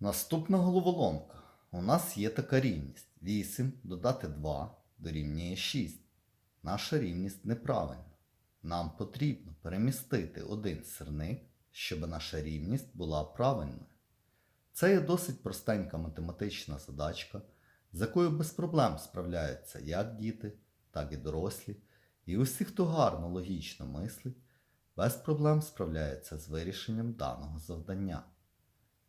Наступна головоломка. У нас є така рівність. 8 додати 2 дорівнює 6. Наша рівність неправильна. Нам потрібно перемістити один сирник, щоб наша рівність була правильною. Це є досить простенька математична задачка, з якою без проблем справляються як діти, так і дорослі. І усі, хто гарно логічно мислить, без проблем справляється з вирішенням даного завдання.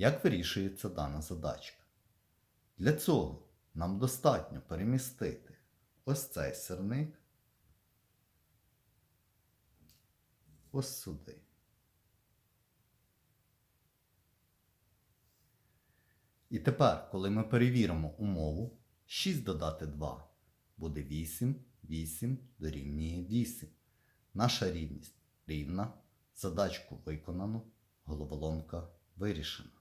Як вирішується дана задачка? Для цього нам достатньо перемістити ось цей сирник ось сюди. І тепер, коли ми перевіримо умову, 6 додати 2 буде 8, 8 дорівнює 8. Наша рівність рівна, задачку виконано, головоломка вирішена.